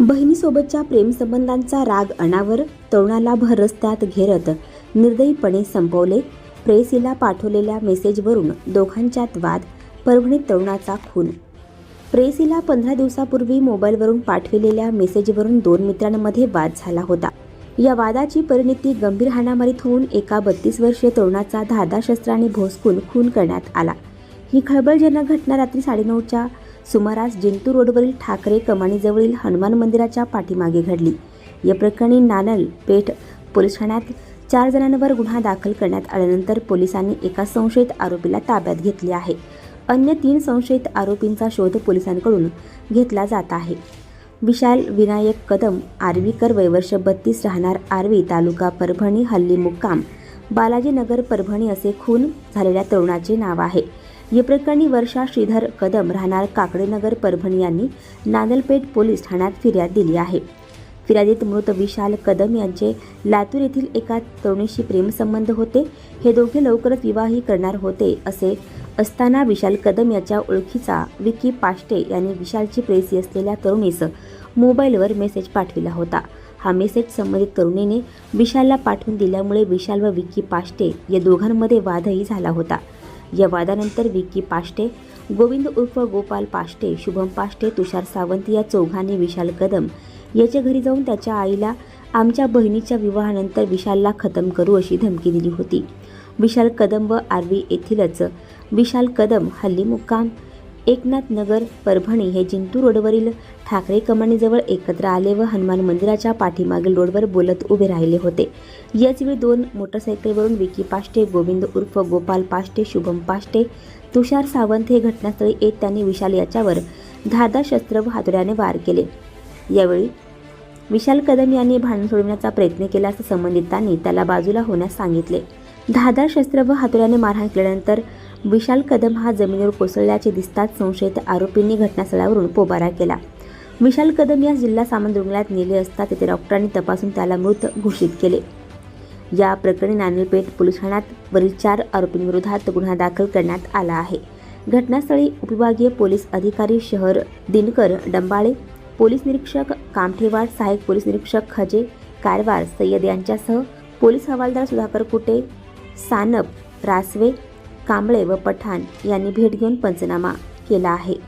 बहिणीसोबतच्या प्रेमसंबंधांचा राग अनावर तरुणाला भर रस्त्यात घेरत निर्दयीपणे संपवले. प्रेयसीला पाठवलेल्या मेसेजवरून दोघांच्यात वाद परभणीत तरुणाचा खून. प्रेयसीला पंधरा दिवसापूर्वी मोबाईलवरून पाठविलेल्या मेसेजवरून दोन मित्रांमध्ये वाद झाला होता. या वादाची परिणिती गंभीर हाणामारीत होऊन एका बत्तीस वर्षीय तरुणाचा धादा शस्त्राने भोसकून खून करण्यात आला. ही खळबळजनक घटना रात्री साडेनऊच्या सुमारास जिंतूर रोडवरील ठाकरे कमानीजवळील हनुमान मंदिराच्या पाठीमागे घडली. या प्रकरणी नानल पेठ पोलीस ठाण्यात चार जणांवर गुन्हा दाखल करण्यात आल्यानंतर पोलिसांनी एका संशयित आरोपीला ताब्यात घेतले आहे. अन्य तीन संशयित आरोपींचा शोध पोलिसांकडून घेतला जात आहे. विशाल विनायक कदम आर्वीकर वयवर्ष बत्तीस राहणार आर्वी तालुका परभणी हल्ली मुक्काम बालाजीनगर परभणी असे खून झालेल्या तरुणाचे नाव आहे. या प्रकरणी वर्षा श्रीधर कदम राहणार काकडेनगर परभणी यांनी नांदलपेठ पोलीस ठाण्यात फिर्याद दिली आहे. फिर्यादीत मृत विशाल कदम यांचे लातूर येथील एका तरुणीशी प्रेमसंबंध होते. हे दोघे लवकरच विवाही करणार होते असे असताना विशाल कदम याच्या ओळखीचा विकी पाष्टे यांनी विशालची प्रेसी असलेल्या तरुणीस मोबाईलवर मेसेज पाठविला होता. हा मेसेज संबंधित तरुणीने विशालला पाठवून दिल्यामुळे विशाल व विकी पाष्टे या दोघांमध्ये वादही झाला होता. या वादानंतर विकी पाष्टे गोविंद उर्फ गोपाल पाष्टे शुभम पाष्टे तुषार सावंत या चौघांनी विशाल कदम याच्या घरी जाऊन त्याच्या आईला आमच्या बहिणीच्या विवाहानंतर विशालला खतम करू अशी धमकी दिली होती. विशाल कदम व आर्वी येथीलच विशाल कदम हल्ली मुक्काम एकनाथ नगर परभणी हे जिंतूर रोडवरील ठाकरे कमानीजवळ एकत्र आले व हनुमान मंदिराच्या पाठीमागील रोडवर बोलत उभे राहिले होते. याचवेळी दोन मोटरसायकलवरून विकी पाष्टे गोविंद उर्फ गोपाल पाष्टे शुभम पाष्टे तुषार सावंत हे घटनास्थळी येत त्यांनी विशाल याच्यावर धारदार शस्त्र व हातोड्याने वार केले. यावेळी विशाल कदम यांनी भांडण सोडवण्याचा प्रयत्न केला असं संबंधितांनी त्याला बाजूला होण्यास सांगितले. धादा शस्त्र व हातोड्याने मारहाण केल्यानंतर विशाल कदम हा जमिनीवर कोसळल्याचे दिसताच संशयित आरोपींनी घटनास्थळावरून पोबारा केला. विशाल कदम यास जिल्हा सामान्य रुग्णालयात नेले असता तेथे डॉक्टरांनी तपासून त्याला मृत घोषित केले. या प्रकरणी नांदेडपेठ पोलीस ठाण्यात वरील चार आरोपींविरोधात गुन्हा दाखल करण्यात आला आहे. घटनास्थळी उपविभागीय पोलीस अधिकारी शहर दिनकर डंबाळे पोलीस निरीक्षक कामठेवाड सहाय्यक पोलीस निरीक्षक खजे कारवार सय्यद यांच्यासह पोलीस हवालदार सुधाकर कुटे सानप रासवे कांबळे व पठाण यांनी भेट घेऊन पंचनामा केला आहे.